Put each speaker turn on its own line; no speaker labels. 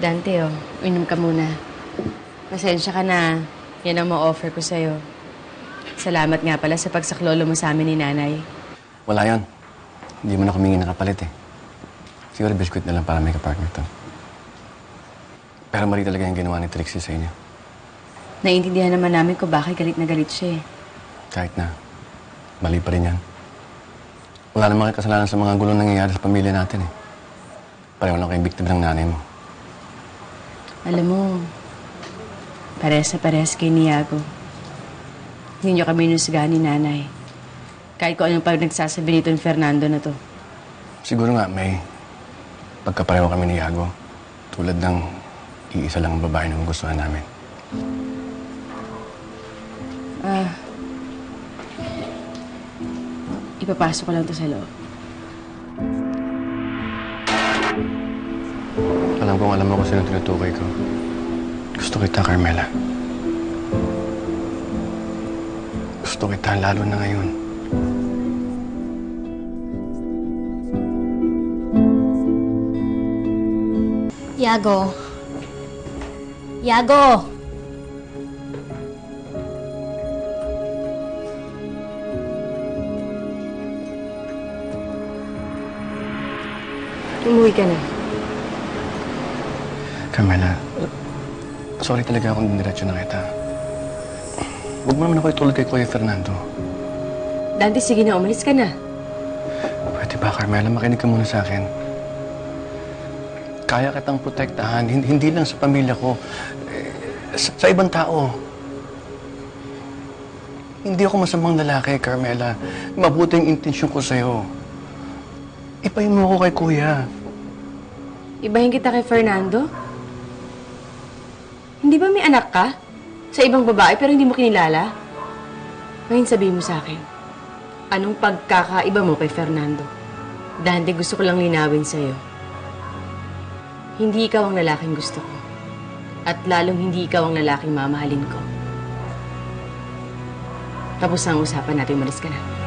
Dante, oh, inom ka muna. Pasensya ka na. Yan ang ma-offer ko sa'yo. Salamat nga pala sa pagsaklolo mo sa amin ni nanay.
Wala yan. Hindi mo na kumingi ng kapalit eh. Siguro biskuit na lang para may kapartner to. Pero mali talaga yung ginawa ni Trixie sa inyo.
Naiintindihan naman namin kung bakit galit na galit siya eh.
Kahit na, mali pa rin yan. Wala namang kasalanan sa mga gulong nangyayari sa pamilya natin eh. Pareho lang kayong biktima ng nanay mo.
Alam mo, parehas na parehas kay Niago. Hindi niyo kami nusgahan ni nanay. Kahit kung anong pag nagsasabi nito ni Fernando na to.
Siguro nga may pagkapareho kami ni Yago. Tulad ng iisa lang ang babae na magustuhan namin.
Ah, ipapasok ko lang to sa loob.
Alam kong alam mo kung sino tinutukoy ko. Gusto kita, Carmela. Gusto kita lalo na ngayon.
Yago. Yago!
Umuwi ka na.
Carmela, sorry talaga kung diniretso na kita. Huwag mo naman ako itulad kay Kuya Fernando.
Dante, sige na, umalis ka na.
Pwede ba, Carmela, makinig ka muna sa akin. Kaya kitang protektahan, hindi, hindi lang sa pamilya ko, eh, sa, sa ibang tao. Hindi ako masamang lalaki, Carmela. Mabuting intensyon ko sa'yo. Ipahin mo ako kay Kuya.
Ibahin kita kay Fernando? Hindi ba may anak ka? Sa ibang babae pero hindi mo kinilala? Ngayon sabihin mo sa akin, anong pagkakaiba mo kay Fernando? Dante, gusto ko lang linawin sa'yo. Hindi ikaw ang lalaking gusto ko. At lalong hindi ikaw ang lalaking mamahalin ko. Tapos ang usapan natin, umalis ka na.